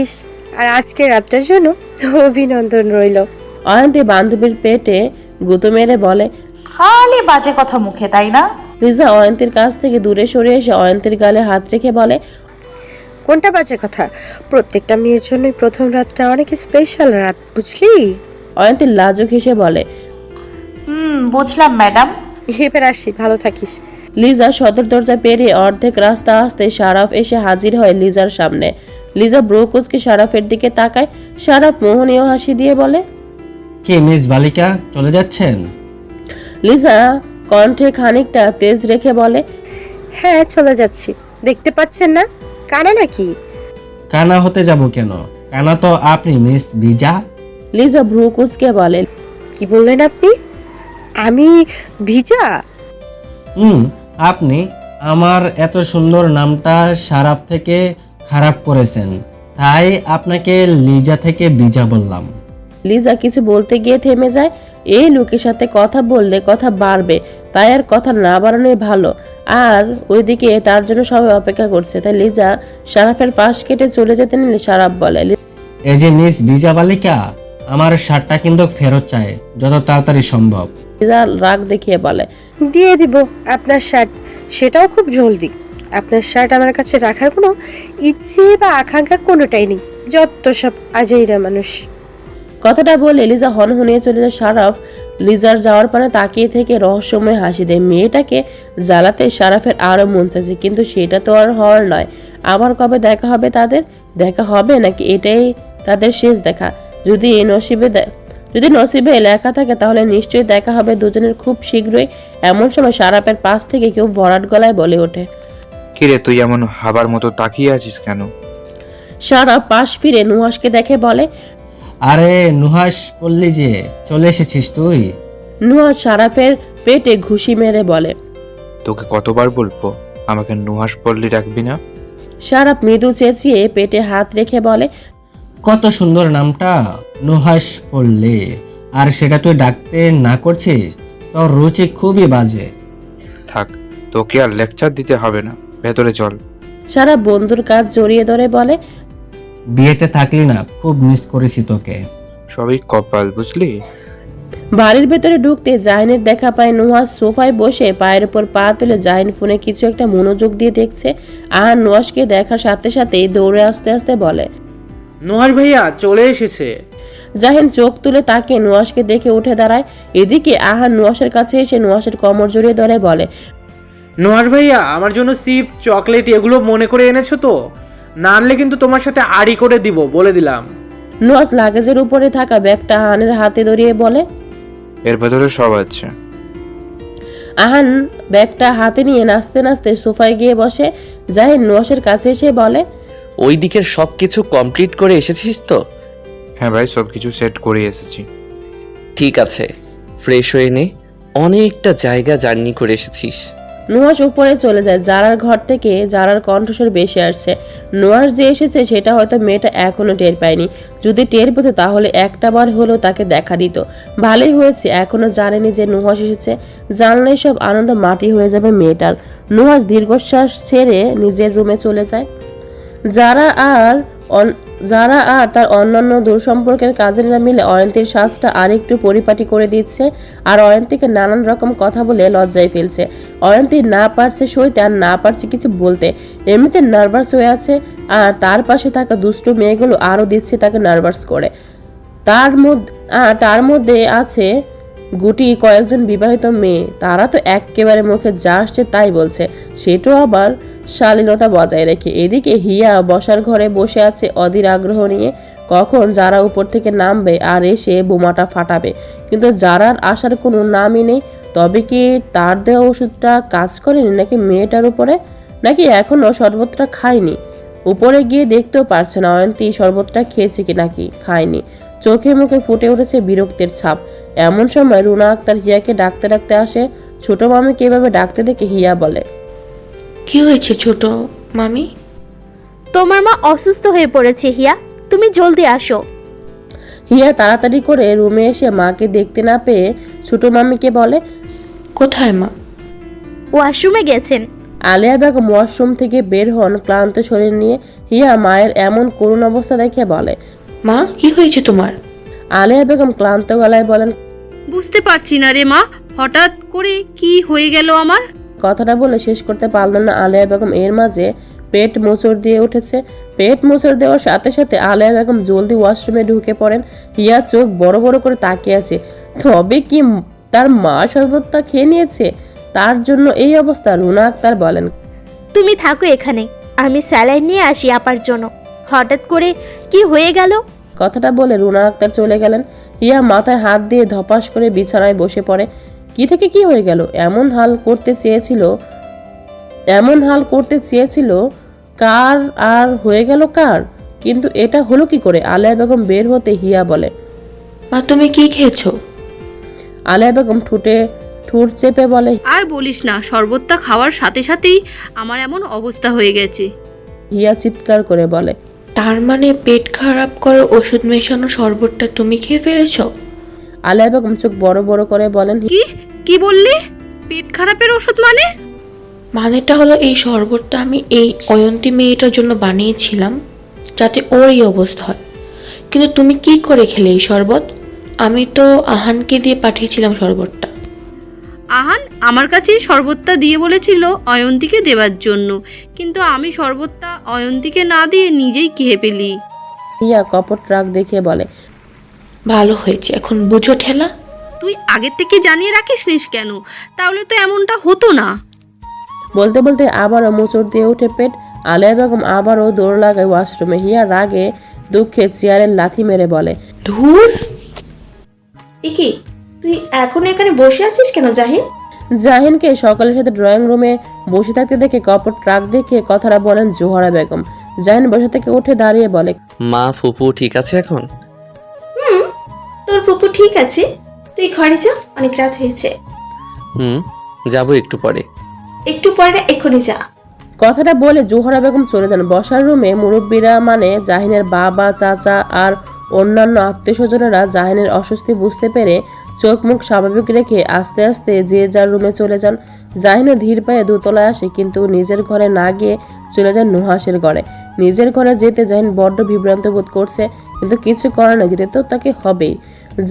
থাকিস আর আজকে রাতটার জন্য অভিনন্দন রইল। অয়ন্তী বান্ধবীর পেটে গুঁতো মেরে বলে খালি বাজে কথা মুখে তাই না? লিজা অয়ন্তীর কাছ থেকে দূরে সরে এসে অয়ন্তীর গালে হাত রেখে বলে কোনটা বাজে কথা? প্রত্যেকটা মেয়ের জন্যই প্রথম রাতটা অনেক স্পেশাল রাত বুঝলি? অয়ন্তীর লাজুক হেসে বলে হুম বুঝলাম ম্যাডাম। এবার আসি ভালো থাকিস। লিজা সদর দরজা পেরিয়ে অর্ধেক রাস্তা আসতে সারাফ এসে হাজির হয় লিজার সামনে। লিজা ব্রোকোজকে সারাফের দিকে তাকায়। সারাফ মোহনীয় হাসি দিয়ে বলে কে মিস বালিকা চলে যাচ্ছেন? লিজা কণ্ঠে খানিকটা তেজ রেখে বলে হ্যাঁ চলে যাচ্ছি। দেখতে পাচ্ছেন না? কানা নাকি? কানা হতে যাব কেন? কানা তো আপনি মিস বিজা লিজা ব্রুকুজকে বলে কি বললেন আপনি? আমি ভিজা? হুম আপনি আমার এত সুন্দর নামটা সারাপ থেকে খারাপ করেছেন। তাই আপনাকে লিজা থেকে বিজা বললাম। লিজা কিছু বলতে গিয়ে থেমে যায়। এই লোকের সাথে কথা বললে কথা বাড়বে তাই আর কথা না বাড়ানোই ভালো। আর ওইদিকে তার জন্য সবাই অপেক্ষা করছে। তাই লিজা সারাফের পাশ কেটে চলে যেতে নিলে সারাফ বলে। এই যে মিস বিজা বালিকা আমার শার্টটা কিন্তু ফেরত চায় যত তাড়াতাড়ি সম্ভব। লিজা রাগ দেখিয়ে বলে দিয়ে দিব আপনার শার্ট সেটাও খুব জলদি। আপনার শার্ট আমার কাছে রাখার কোনো ইচ্ছে বা আকাঙ্ক্ষা কোনোটাই নেই। যত সব আজাইরা মানুষ। কথাটা বলে লিজা হন হনহনিয়ে চলে যায় সারাফ। লিজার যাওয়ার পরে তাকিয়ে থেকে রহস্যময় হাসি দেয়। মেয়েটাকে জ্বালাতে সারাফের আরও মন চাইছে, কিন্তু সেটা তো আর হওয়ার নয়। আবার কবে দেখা হবে তাদের? দেখা হবে নাকি এটাই তাদের শেষ দেখা? যদি এই নসিবে যদি নসিবে লেখা থাকে তাহলে নিশ্চয়ই দেখা হবে দুজনের খুব শীঘ্রই। এমন সময় সারাপের পাশ থেকে কেউ ভরাট গলায় বলে ওঠে। কিরে তুই এমন হাবার মতো তাকিয়ে আছিস কেন? সারা পাশ ফিরে নুহাসকে দেখে বলে আরে নুহাস বললি যে চলে এসেছিস তুই? নুহাস সারাফের পেটে ঘুষি মেরে বলে তোকে কতবার বলব আমাকে নুহাস পল্লী রাখবি না? সারাপ মৃদু চেঁচিয়ে পেটে হাত রেখে বলে কত সুন্দর নামটা নুহাস পড়লে আর সেটা তুই ডাকতে না করছিস? তোর রুচি খুবই বাজে। থাক তোকে আর লেকচার দিতে হবে না। ভেতরে চল। সারা বন্ধুর কাজ জড়িয়ে ধরে বলে বিয়েতে থাকলি না খুব মিস করেছি তোকে। সবই কপাল বুঝলি? বাড়ির ভেতরে ঢুকতে জাহিনের দেখা পায় নুহাস সোফায় বসে পায়ের উপর পা তুলে জাহিন ফোনে কিছু একটা মনোযোগ দিয়ে দেখছে। আর নুহাসকে দেখার সাথে সাথেই দৌড়ে আসতে আসতে বলে নোহার ভাইয়া চলে এসেছে। জাহিন চোখ তুলে তাকে নুহাসকে দেখে উঠে দাঁড়ায়। এদিকে আহান নুহাসের কাছে এসে নুহাসের কমর জড়িয়ে ধরে বলে নোহার ভাইয়া আমার জন্য সিপ চকলেট এগুলো মনে করে এনেছো তো? না আনলে কিন্তু তোমার সাথে আড়ি করে দিব বলে দিলাম। নুহাস লাগেজের উপরে থাকা ব্যাগটা আহানের হাতে ধরিয়ে বলে এর ভেতরে সব আছে। আহান ব্যাগটা হাতে নিয়ে নাচতে নাচতে সোফায় গিয়ে বসে জাহিন নোয়াসের কাছে এসে বলে ওই দিকের সব কিছু কমপ্লিট করে এসেছিস তো? হ্যাঁ ভাই সব কিছু সেট করে এসেছি। ঠিক আছে ফ্রেশ হয়ে নে অনেকটা জায়গা জার্নি করে এসেছিস। নুহাস উপরে চলে যায় জারার ঘর থেকে জারার কণ্ঠস্বর বেশি আসছে। নুহাস যে এসেছে, সেটা হয়তো মেয়েটা এখনও টের পায়নি। যদি টের পেত, তাহলে একটা বার হলেও তাকে দেখা দিত। ভালোই হয়েছে, এখনও জানেনি যে নুহাস এসেছে। জানলেই সব আনন্দ মাটি হয়ে যাবে মেয়েটার। নুহাস দীর্ঘশ্বাস ছেড়ে নিজের রুমে চলে যায়। যারা আর যারা আর তার অন্যান্য দূর সম্পর্কের কাজেরা মিলে অয়ন্তীর শ্বাসটা আরেকটু পরিপাটি করে দিচ্ছে আর অয়ন্তীকে নানান রকম কথা বলে লজ্জায় ফেলছে। অয়ন্তী না পারছে সইতে আর না পারছে কিছু বলতে। এমনিতে নার্ভাস হয়ে আছে আর তার পাশে থাকা দুষ্টু মেয়েগুলো আরও দিচ্ছে তাকে নার্ভাস করে। তার মধ্যে আর তার মধ্যে আছে গুটি কয়েকজন বিবাহিত মেয়ে। তারা তো একেবারে মুখে যা আসছে তাই বলছে। সেটাও আবার শালীনতা বজায় রেখে। এদিকে হিয়া বসার ঘরে বসে আছে অধীর আগ্রহ নিয়ে। কখন যারা উপর থেকে নামবে আর এসে বোমাটা ফাটাবে। কিন্তু যারার আসার কোনো নামই নেই, তবে কি তার দেওয়া ওষুধটা কাজ করেনি নাকি মেয়েটার উপরে? নাকি এখনও শরবতটা খায়নি? উপরে গিয়ে দেখতেও পারছে না, অয়ন্তী শরবতটা খেয়েছে কি নাকি খায়নি। চোখে মুখে ফুটে উঠেছে বিরক্তের ছাপ। এমন সময় রুনা আক্তার হিয়াকে ডাকতে ডাকতে আসে। ছোট মামিকে এভাবে ডাকতে দেখে হিয়া বলে কি হয়েছে ছোট মামি? তোমার মা অসুস্থ হয়ে পড়েছে হিয়া। তুমি জলদি আসো। হিয়া তাড়াতাড়ি করে রুমে এসে মাকে দেখতে না পেয়ে ছোট মামিকে বলে কোথায় মা? ওয়াশরুমে গেছেন। আলিয়া বেগম ওয়াশরুম থেকে বের হন ক্লান্ত শরীর নিয়ে। হিয়া মায়ের এমন করুণ অবস্থা দেখে বলে মা কি হয়েছে তোমার? আলিয়া বেগম ক্লান্ত গলায় বলেন বুঝতে পারছি না রে মা হঠাৎ করে কি হয়ে গেল আমার? কথাটা বলে শেষ করতে পারলেন না আলিয়া বেগম। এর মাঝে পেট মোচড় দিয়ে উঠেছে। পেট মোচড় দেওয়ার সাথে সাথে আলিয়া বেগম জলদি ওয়াশরুমে ঢুকে পড়েন। হিয়া চোখ বড় বড় করে তাকিয়ে আছে। তবে কি তার মা শরবতটা খেয়ে নিয়েছে? তার জন্য এই অবস্থা রুনা আক্তার বলেন। তুমি থাকো এখানে। আমি স্যালাইন নিয়ে আসি আপার জন্য। হঠাৎ করে কি হয়ে গেল? কথাটা বলে রুনা আক্তার চলে গেলেন। হিয়া মাথায় হাত দিয়ে ধপাস করে বিছানায় বসে পড়ে। কি থেকে কি হয়ে গেল? এমন হাল করতে চেয়েছিল এমন হাল করতে চেয়েছিল কার আর হয়ে গেল কার? কিন্তু এটা হলো কি করে? আলিয়া বেগম বের হতে হিয়া বলে মা তুমি কি খেয়েছো? আলিয়া বেগম ঠুটে ঠুট চেপে বলে আর বলিস না শরবতটা খাওয়ার সাথে সাথেই আমার এমন অবস্থা হয়ে গেছে। হিয়া চিৎকার করে বলে তার মানে পেট খারাপ করার ওষুধ মেশানো শরবতটা তুমি খেয়ে ফেলেছো? আলিয়া বেগম চোখ বড় বড় করে বলেন কি? কি বললি? পেট খারাপের ওষুধ মানে? মানেটা হলো এই শরবতটা আমি এই অয়ন্তী মেয়েটার জন্য বানিয়েছিলাম যাতে ওর এই অবস্থা হয়। কিন্তু তুমি কি করে খেলে এই শরবত? আমি তো আহানকে দিয়ে পাঠিয়েছিলাম শরবতটা। আহান আমার কাছে শরবতটা দিয়ে বলেছিল অয়ন্তীকে দেওয়ার জন্য। কিন্তু আমি শরবতটা অয়ন্তীকে না দিয়ে নিজেই খেয়ে ফেলি। হিয়া কপট রাগ দেখে বলে ভালো হয়েছে এখন বুঝো ঠেলা। তুই আগের থেকে জানিয়ে রাখিস নিস কেন? তাহলে তো এমনটা হতো না। বলতে বলতে আবারও মোচড় দিয়ে উঠে পেট আলিয়া বেগম আবারও দৌড় লাগায় ওয়াশরুমে। হিয়া রাগে দুঃখে চেয়ারের লাথি মেরে বলে ধুর! একি তুই এখন এখানে বসে আছিস কেন জাহিন? জাহিনকে সকালের সাথে ড্রয়িং রুমে বসে থাকতে দেখে কপট ট্রাক দেখে কথাটা বলেন জোহরা বেগম। জাহিন বসে থেকে উঠে দাঁড়িয়ে বলে মা ফুপু ঠিক আছে এখন? তোর পুপু ঠিক আছে? তুই ঘরে যা অনেক রাত হয়েছে। হুম যাব একটু পরে। একটু পরে না এক্ষুনি যা। কথাটা বলে জোহরা বেগম চলে যান। বসার রুমে মুরব্বীরা মানে জাহিনের বাবা চাচা আর অন্যান্য আত্মীয় স্বজনেরা জাহিনের অস্বস্তি বুঝতে পেরে চোখ মুখ স্বাভাবিক রেখে আস্তে আস্তে যে যার রুমে চলে যান। জাহিনও ধীর পায়ে দোতলায় আসে কিন্তু নিজের ঘরে না গিয়ে চলে যান নুহাসের ঘরে। নিজের ঘরে যেতে জাহিন বড্ড বিভ্রান্ত বোধ করছে কিন্তু কিছু করে না যেতে তো তাকে হবেই।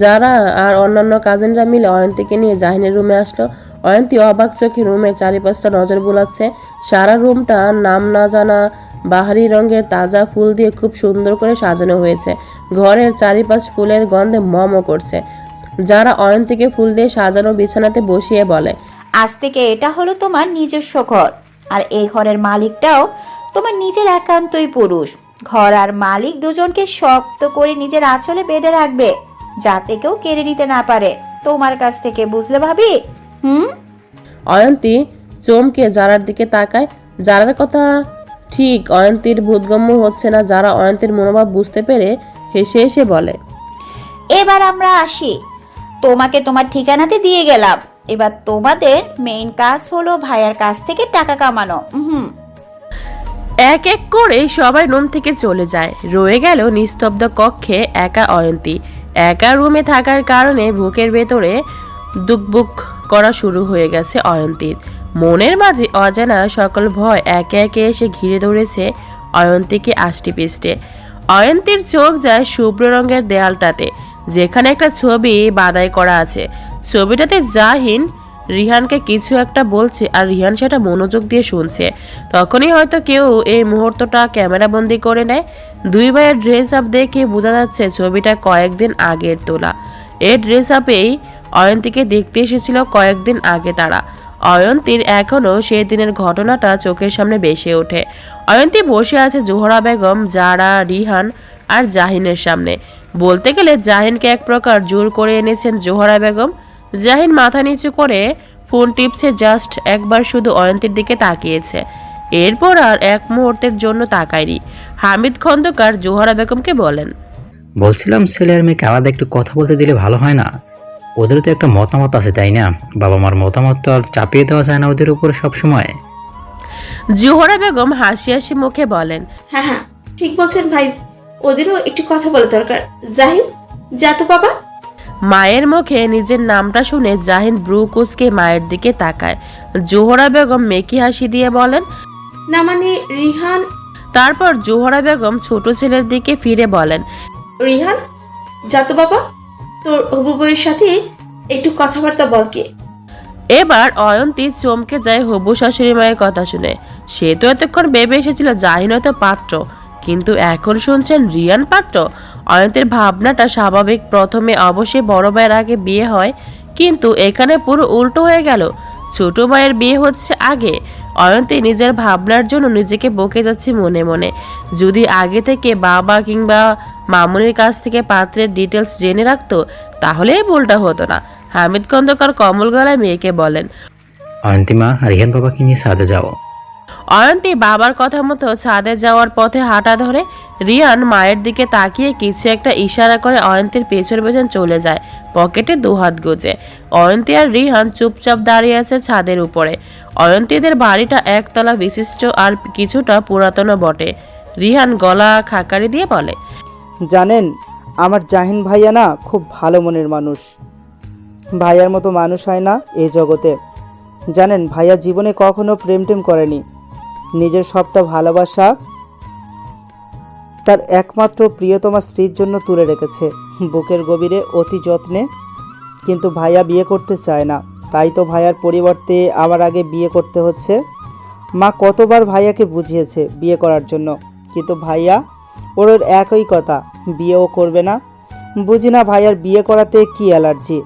যারা আর অন্যান্য কাজিনরা মিলে অয়ন্তীকে নিয়ে জাহিনের রুমে আসলো। অয়ন্তী অবাক চোখে রুমের চারিপাশটা নজর বোলাচ্ছে। সারা রুমটা নাম না জানা বাহারি রঙের তাজা ফুল দিয়ে খুব সুন্দর করে সাজানো হয়েছে। ঘরের চারিপাশ ফুলের গন্ধে মম করছে। যারা অয়ন্তীকে ফুল দিয়ে সাজানো বিছানাতে বসিয়ে বলে, আজ থেকে এটা হলো তোমার নিজস্ব ঘর। আর এই ঘরের মালিকটাও তোমার নিজের একান্তই পুরুষ। ঘর আর মালিক দুজনকে শক্ত করে নিজের আঁচলে বেঁধে রাখবে। যাতে কেউ কেড়ে নিতে না পারে। তোমার কাছ থেকে বুঝলে ভাবি? হুম? অয়ন্তী চমকে যারার দিকে তাকায়। যারার কথা ঠিক অয়ন্তীর বোধগম্য হচ্ছে না। যারা অয়ন্তীর মনোভাব বুঝতে পেরে হেসে হেসে বলে এবার আমরা আসি। তোমাকে তোমার ঠিকানাতে দিয়ে গেলাম। এবার তোমাদের মেইন কাজ হলো ভাইয়ার কাছ থেকে টাকা কামানো। হুম এক এক করে সবাই রুম থেকে চলে যায়। রয়ে গেল নিস্তব্ধ কক্ষে একা অয়ন্তী। একা রুমে থাকার কারণে বুকের ভেতরে দুকবুক করা শুরু হয়ে গেছে অয়ন্তীর। মনের মাঝে অজানা সকল ভয় একে একে এসে ঘিরে ধরেছে অয়ন্তীকে আষ্টি পিষ্টে অয়ন্তীর চোখ যায় শুভ্র রঙের দেয়ালটাতে, যেখানে একটা ছবি বাদাই করা আছে। ছবিটাতে জাহিন রিহানকে কিছু একটা বলছে আর রিহান সেটা মনোযোগ দিয়ে শুনছে। তখনই হয়তো কেউ এই মুহূর্তটা ক্যামেরাবন্দি করে নেয়। দুই ভাইয়ের ড্রেস আপ দেখে বোঝা যাচ্ছে ছবিটা কয়েকদিন আগের তোলা। এই ড্রেস আপেই অয়ন্তীকে দেখতে এসেছিল কয়েকদিন আগে তারা। অয়ন্তীর এখনও সেই দিনের ঘটনাটা চোখের সামনে বেসে ওঠে। অয়ন্তী বসে আছে জোহরা বেগম, জারা, রিহান আর জাহিনের সামনে। বলতে গেলে জাহিনকে এক প্রকার জোর করে এনেছেন জোহরা বেগম। জাহিন মাথা নিচু করে ফোন টিপছে জাস্ট একবার শুধু অয়ন্তীর দিকে তাকিয়েছে। এরপর আর এক মুহূর্তের জন্য তাকায়নি। হামিদ খন্দকার জোহরা বেগমকে বলেন বলছিলাম ছেলে আর মেয়েকে আলাদা একটু কথা বলতে দিলে ভালো হয় না। ওদেরও তো একটা মতামত আছে তাই না? বাবা মার মতামত তো আর চাপিয়ে দেওয়া যায় না ওদের উপর সব সময় জোহরা বেগম হাসি হাসি মুখে বলেন হ্যাঁ হ্যাঁ ঠিক বলছেন ভাই। ওদেরও একটু কথা বলা দরকার। জাহিন যা তো বাবা। মায়ের মুখে নিজের নামটা শুনে জাহিন ব্রু কুচকে মায়ের দিকে তাকায়। জোহরা বেগম মেকি হাসি দিয়ে বলেন না মানে রিহান? তারপর জোহরা বেগম ছোট ছেলের দিকে ফিরে বলেন রিহান? যা তো বাবা তোর হবু বউয়ের সাথে একটু কথাবার্তা বলকে এবার অয়ন্তী চমকে যায় হবু শাশুড়ি মায়ের কথা শুনে। সে তো এতক্ষণ ভেবে এসেছিল জাহিন হয়তো পাত্র কিন্তু এখন শুনছেন রিয়ান পাত্র। অয়ন্তীর ভাবনাটা স্বাভাবিক। প্রথমে অবশ্যই বড় ভাইয়ের আগে বিয়ে হয়, কিন্তু এখানে পুরো উল্টো হয়ে গেল। ছোট ভাইয়ের বিয়ে হচ্ছে আগে। অয়ন্তী নিজের ভাবনার জন্য নিজেকে বকে যাচ্ছে মনে মনে। যদি আগে থেকে বাবা কিংবা মামুনির কাছ থেকে পাত্রের ডিটেলস জেনে রাখতো, তাহলে ভুলটা হতো না, হামিদ খন্দকার কমল গলায় মেয়েকে বলেন। অয়ন্তিমা রিহান বাবাকে নিয়ে সাথে যাও। অয়ন্তী বাবার কথা মতো ছাদে যাওয়ার পথে হাঁটা ধরে রিয়ান মায়ের দিকে তাকিয়ে কিছু একটা ইশারা করে অয়ন্তীর পেছন পেছন চলে যায়, পকেটে দুহাত গুজে। অয়ন্তী আর রিহান চুপচাপ দাঁড়িয়ে আছে ছাদের উপরে। অয়ন্তীদের বাড়িটা একতলা বিশিষ্ট আর কিছুটা পুরাতনও বটে। রিহান গলা খাকারি দিয়ে বলে, জানেন, আমার জাহিন ভাইয়া না খুব ভালো মনের মানুষ। ভাইয়ার মতো মানুষ হয় না এই জগতে। জানেন, ভাইয়া জীবনে কখনো প্রেম টেম করেনি। নিজের সবটা ভালোবাসা তার একমাত্র প্রিয়তমা স্ত্রীর জন্য তুলে রেখেছে। বুকের গভীরে অতি যত্নে। কিন্তু ভাইয়া বিয়ে করতে চায় না। তাই তো ভাইয়ার পরিবর্তে আমার আগে বিয়ে করতে হচ্ছে। মা কতবার ভাইয়াকে বুঝিয়েছে বিয়ে করার জন্য। কিন্তু ভাইয়া ওর ওর একই কথা বিয়েও করবে না। বুঝি না ভাইয়ার বিয়ে করাতে কি অ্যালার্জি।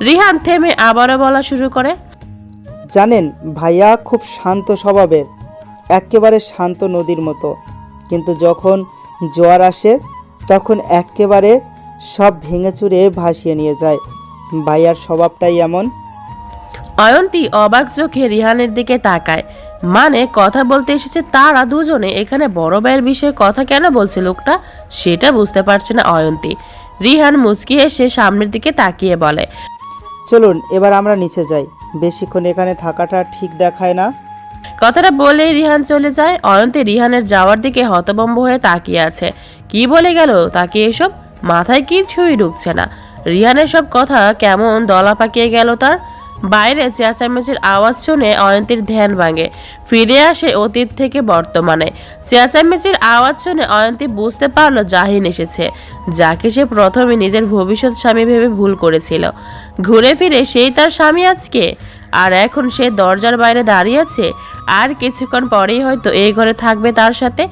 রিহান থেমে আবারও বলা শুরু করে। জানেন ভাইয়া খুব শান্ত স্বভাবের। একেবারে শান্ত নদীর মতো। কিন্তু যখন জোয়ার আসে তখন একেবারে সব ভেঙে চুরে ভাসিয়ে নিয়ে যায়। ভাইয়ার স্বভাবটাই এমন। অয়ন্তী অবাক চোখে রিহানের দিকে তাকায়। মানে কথা বলতে এসেছে তারা দুজনে। এখানে বড় ভাইয়ের বিষয়ে কথা কেন বলছে লোকটা সেটা বুঝতে পারছে না অয়ন্তী। রিহান মুচকি এসে সামনের দিকে তাকিয়ে বলে চলুন এবার আমরা নিচে যাই। বেশিক্ষণ এখানে থাকাটা ঠিক দেখায় না। কথাটা বলেই রিহান চলে যায়। অয়ন্তী রিহানের যাওয়ার দিকে হতবম্ব হয়ে তাকিয়ে আছে। কি বলে গেল? তাকে এসব মাথায় কিছুই ঢুকছে না। রিহানের সব কথা কেমন দলা পাকিয়ে গেল তার? বাইরে চেঁচামেচির আওয়াজ শুনে অয়ন্তীর ধ্যান ভাঙে। ফিরে আসে অতীত থেকে বর্তমানে। চেঁচামেচির আওয়াজ শুনে অয়ন্তী বুঝতে পারল জাহিন এসেছে। যাকে সে প্রথমে নিজের ভবিষ্যৎ স্বামী ভেবে ভুল করেছিল। ঘুরে ফিরে সেই তার স্বামী আজকে? আর এখন সে দরজার বাইরে দাঁড়িয়ে আছে আর কিছুক্ষণ পরেই হয়তো এই ঘরে থাকবে তার সাথে।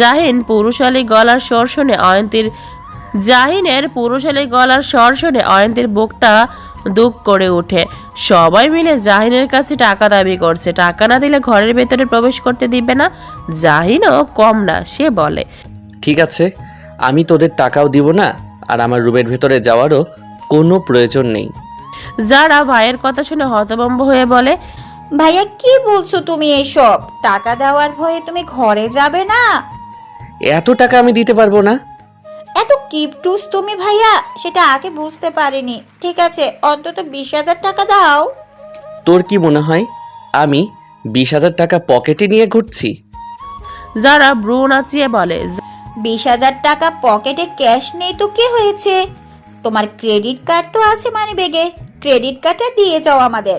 জাহিন পুরুষালী গলার স্বর শুনে অয়ন্তীর জাহিনের পুরুষালী গলার স্বর শুনে অয়ন্তীর বুকটা দুঃখ করে ওঠে। সবাই মিলে জাহিনের কাছে টাকা দাবি করছে। টাকা না দিলে ঘরের ভেতরে প্রবেশ করতে দিবে না। জাহিনও কম না, সে বলে। ঠিক আছে, আমি তোদের টাকাও দিব না, আর আমার রুমের ভেতরে যাওয়ারও কোনো প্রয়োজন নেই। যারা ভাইয়ের কথা শুনে হতভম্ব হয়ে বলে ভাইয়া কি বলছো তুমি এসব? টাকা দেওয়ার ভয়ে তুমি ঘরে যাবে না? এত টাকা আমি দিতে পারব না। এত কিপটুস তুমি ভাইয়া সেটা আগে বুঝতে পারিনি। ঠিক আছে অন্তত বিশ হাজার টাকা দাও। তোর কি মনে হয়? আমি বিশ হাজার টাকা পকেটে নিয়ে ঘুরছি? যারা ব্রু নাচিয়ে বলে বিশ হাজার টাকা পকেটে ক্যাশ নেই তো কি হয়েছে? তোমার ক্রেডিট কার্ড তো আছে মানি বেগে ক্রেডিট কার্ডটা দিয়ে যাও আমাদের।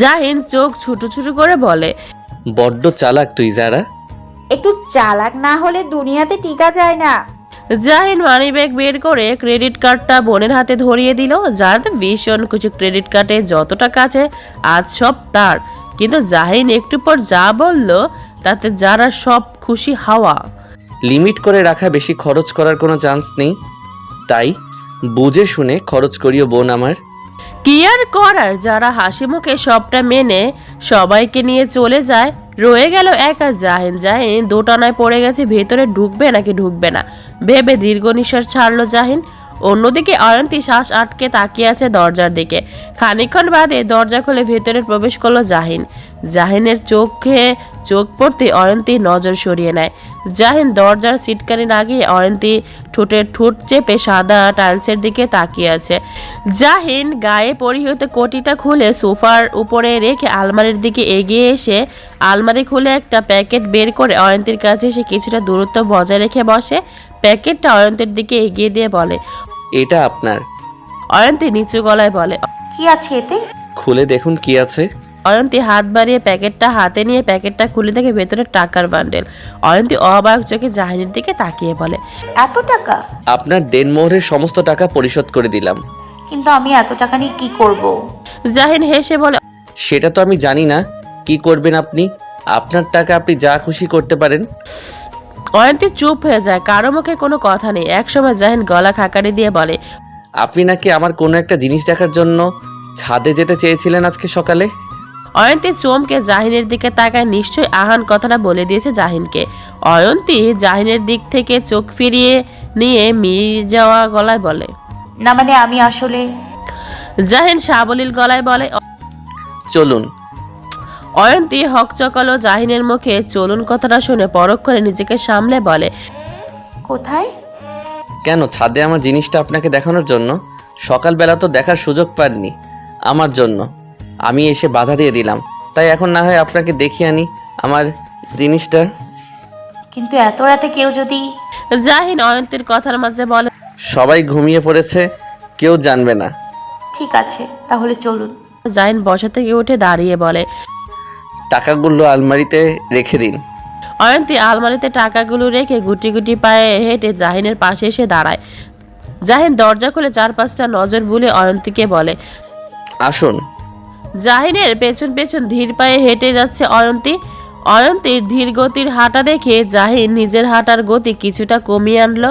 জাহিন চোখ ছোট ছোট করে বলে বড্ড চালাক তুই যারা একটু চালাক না হলে দুনিয়াতে টিকা যায় না। জাহিন মানি ব্যাগ বের করে ক্রেডিট কার্ডটা বোনের হাতে ধরিয়ে দিল যার ভীষণ কিছু ক্রেডিট কার্ডে যত টাকা আছে আজ সব তার। কিন্তু জাহিন একটু পর যা বলল তাতে যারা সব খুশি হাওয়া। লিমিট করে রাখা বেশি খরচ করার কোনো চান্স নেই। তাই বুঝে শুনে খরচ করিও বোন আমার। কি আর করার? যারা হাসি মুখে সবটা মেনে সবাইকে নিয়ে চলে যায়, রয়ে গেল একা জাহিন। জাহিন দোটানায় পড়ে গেছে, ভেতরে ঢুকবে নাকি ঢুকবে না? ভেবে দীর্ঘ নিঃশ্বাস ছাড়লো জাহিন। অন্যদিকে অয়ন্তী শ্বাস আটকে তাকিয়ে আছে দরজার দিকে। খানিকক্ষণ বাদে দরজা খুলে ভেতরে প্রবেশ করল জাহিন। জাহিনের চোখে চোখ পড়তে অয়ন্তী নজর সরিয়ে নেয়। জাহিন দরজার সিটকানি লাগিয়ে অয়ন্তী ঠোঁটের ঠোঁট চেপে সাদা টাইলসের দিকে তাকিয়ে আছে। জাহিন গায়ে পরিহিত কোটিটা খুলে সোফার উপরে রেখে আলমারির দিকে এগিয়ে এসে আলমারি খুলে একটা প্যাকেট বের করে অয়ন্তীর কাছে এসে কিছুটা দূরত্ব বজায় রেখে বসে। প্যাকেটটা অয়ন্তের দিকে এগিয়ে দিয়ে বলে। এটা আপনার। অয়ন্তী নিচু গলায় বলে কি আছে এতে? খুলে দেখুন কি আছে। অয়ন্তী হাত বাড়িয়ে প্যাকেটটা হাতে নিয়ে প্যাকেটটা খুলে দেখে ভেতরে টাকার বান্ডেল। অয়ন্তী অবাক চোখে জাহিনের দিকে তাকিয়ে বলে এত টাকা? আপনার দেনমোহরের সমস্ত টাকা পরিশোধ করে দিলাম। কিন্তু আমি এত টাকা নিয়ে কি করব। জাহিন হেসে বলে সেটা তো আমি জানি না। কি করবেন আপনি? আপনার টাকা আপনি যা খুশি করতে পারেন। অয়ন্তী চুপ হয়ে যায় কারও মুখে কোনো কথা নেই। একসময় জাহিন গলা খাকারি দিয়ে বলে আপনি নাকি আমার কোনো একটা জিনিস দেখার জন্য ছাদে যেতে চেয়েছিলেন আজকে সকালে? অয়ন্তী চমকে জাহিনের দিকে তাকায়। নিশ্চয়ই আহান কথাটা বলে দিয়েছে জাহিনকে। অয়ন্তী জাহিনের দিক থেকে চোখ ফিরিয়ে নিয়ে মিয়ে যাওয়া গলায় বলে না মানে আমি আসলে জাহিন সাবলীল গলায় বলে চলুন অয়ন্তী হকচকালো জাহিনের মুখে চলুন কথাটা শুনে পরক্ষণে নিজেকে সামলে বলে কোথায়? কেন ছাদে আমার জিনিসটা আপনাকে দেখানোর জন্য? সকালবেলা তো দেখার সুযোগ পাননি আমার জন্য। আমি এসে বাধা দিয়ে দিলাম তাই এখন না হয় আপনাকে দেখিয়ে আনি আমার জিনিসটা। কিন্তু এত রাতে কেউ যদি জাহিন অয়ন্তীর কথার মাঝে বলে সবাই ঘুমিয়ে পড়েছে কেউ জানবে না। ঠিক আছে তাহলে চলুন। জাহিন বসা থেকে উঠে দাঁড়িয়ে বলে টাকাগুলো আলমারিতে রেখে দিন। অয়ন্তী আলমারিতে টাকাগুলো রেখে গুটি গুটি পায়ে হেঁটে জাহিনের পাশে এসে দাঁড়ায়। জাহিন দরজা খুলে চার পাঁচটা নজর বুলে অয়ন্তীকে বলে আসুন। জাহিনের পেছন পেছন ধীর পায়ে হেঁটে যাচ্ছে অয়ন্তী। অয়ন্তীর ধীর গতির হাঁটা দেখে জাহিন নিজের হাঁটার গতি কিছুটা কমিয়ে আনলো।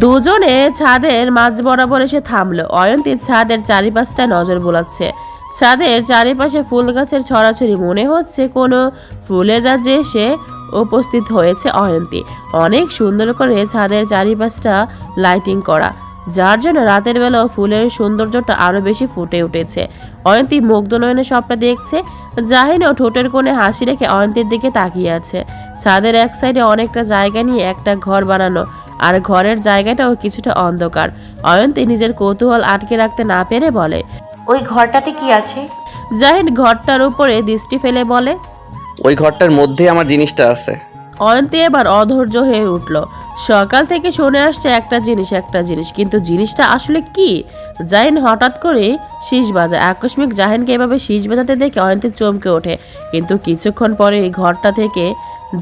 দুজনে ছাদের মাঝ বরাবর এসে থামলো। অয়ন্তীর ছাদের চারিপাশটা নজর বোলাচ্ছে। ছাদের চারিপাশে ফুল গাছের ছড়াছড়ি মনে হচ্ছে কোনো ফুলের রাজ্যে এসে উপস্থিত হয়েছে অয়ন্তী। অনেক সুন্দর করে ছাদের চারিপাশটা লাইটিং করা, যার জন্য রাতের বেলাও ফুলের সৌন্দর্যটা আরও বেশি ফুটে উঠেছে। অয়ন্তী মুগ্ধ নয়নে সবটা দেখছে, জাহিনও ঠোঁটের কোণে হাসি রেখে অয়ন্তীর দিকে তাকিয়ে আছে। ছাদের এক সাইডে অনেকটা জায়গা নিয়ে একটা ঘর বানানো, আর ঘরের জায়গাটাও কিছুটা অন্ধকার। অয়ন্তী নিজের কৌতূহল আটকে রাখতে না পেরে বলে ওই ঘরটাতে কি আছে? জাহিন ঘরটার উপরে দৃষ্টি ফেলে বলে ওই ঘরটার মধ্যে আমার জিনিসটা আছে। অয়ন্তী এবার অধৈর্য হয়ে উঠল। সকাল থেকে শুনে আসছে একটা জিনিস একটা জিনিস কিন্তু জিনিসটা আসলে কি? জাহিন হঠাৎ করে শীষ বাজায়। আকস্মিক জাহিনকে এভাবে শীষ বাজাতে দেখে অয়ন্তী চমকে ওঠে। কিন্তু কিছুক্ষণ পরে এই ঘরটা থেকে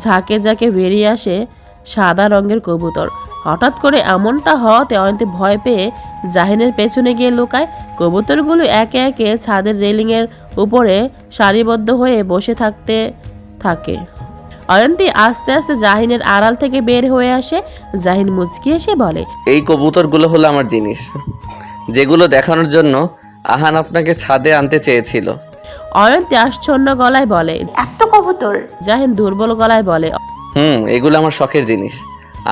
ঝাঁকে ঝাঁকে বেরিয়ে আসে সাদা রঙের কবুতর। হঠাৎ করে এমনটা হওয়াতে অয়ন্তী ভয় পেয়ে জাহিনের পেছনে গিয়ে লুকায়। কবুতরগুলো একে একে ছাদের রেলিংয়ের উপরে সারিবদ্ধ হয়ে বসে থাকতে থাকে। অয়ন্তী আস্তে আস্তে জাহিনের আড়াল থেকে বের হয়ে আসে। জাহিন মুচকি এসে বলে এই কবুতরগুলো হলো আমার জিনিস। যেগুলো দেখানোর জন্য আহান আপনাকে ছাদে আনতে চেয়েছিল। অয়ন্তী আশ্চর্য গলায় বলে এত কবুতর? জাহিন দুর্বল গলায় বলে হুম এগুলো আমার শখের জিনিস।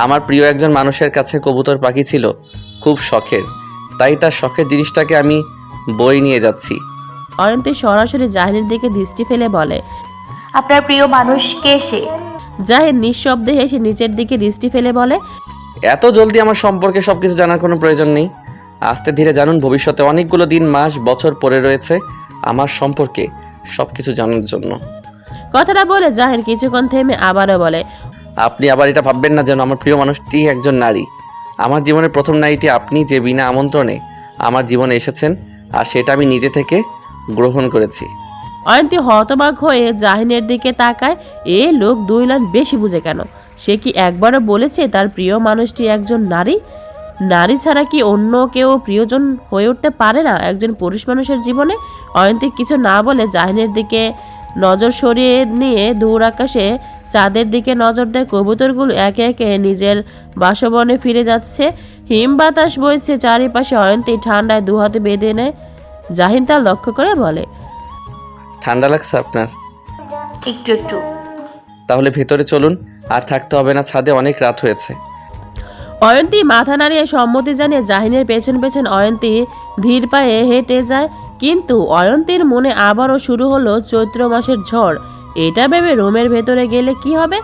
আমার প্রিয় একজন মানুষের কাছে কবুতর পাখি ছিল খুব শখের। তাই তার শখের জিনিসটাকে আমি বই নিয়ে যাচ্ছি। অয়ন্তী সরাসরি জাহিনের দিকে দৃষ্টি ফেলে বলে আপনার প্রিয় মানুষ কে সে? জাহিন নিঃশব্দে হেসে নিচের দিকে দৃষ্টি ফেলে বলে এত জলদি আমার সম্পর্কে সবকিছু জানার কোনো প্রয়োজন নেই। আস্তে ধীরে জানুন ভবিষ্যতে অনেকগুলো দিন মাস বছর পরে রয়েছে আমার সম্পর্কে সবকিছু জানার জন্য। কথাটা বলে জাহিন কিছুক্ষণ থেমে আবারও বলে আপনি আবার এটা ভাববেন না যেন আমার প্রিয় মানুষটি একজন নারী। আমার জীবনের প্রথম নারীটি আপনি যে বিনা আমন্ত্রণে আমার জীবনে এসেছেন, আর সেটা আমি নিজে থেকে গ্রহণ করেছি। অয়ন্তী হতবাক হয়ে জাহিনের দিকে তাকায়, এ লোক দুই লাইন বেশি বুঝে কেন? সে কি একবারও বলেছে তার প্রিয় মানুষটি একজন নারী? নারী ছাড়া কি অন্য কেউ প্রিয়জন হয়ে উঠতে পারে না একজন পুরুষ মানুষের জীবনে? অয়ন্তী কিছু না বলে জাহিনের দিকে নজর সরিয়ে নিয়ে দূর আকাশে চাঁদের দিকে নজর দেয় কবুতরগুলো একে একে নিজের বাসবনে ফিরে যাচ্ছে। হিম বাতাস বইছে চারিপাশে অয়ন্তী ঠান্ডায় দুহাতে বেঁধে নেয়। জাহিন তা লক্ষ্য করে বলে ঠান্ডা লাগছে আপনার? একটু একটু। তাহলে ভেতরে চলুন আর থাকতে হবে না ছাদে অনেক রাত হয়েছে। অয়ন্তী মাথা নাড়িয়ে সম্মতি জানিয়ে জাহিনের পেছন পেছন অয়ন্তী ধীর পায়ে হেঁটে যায়। কিন্তু অয়ন্তীর মনে আবারও শুরু হলো চৈত্র মাসের ঝড়। এটা ভেবে রুমের ভেতরে গেলে কি হবে?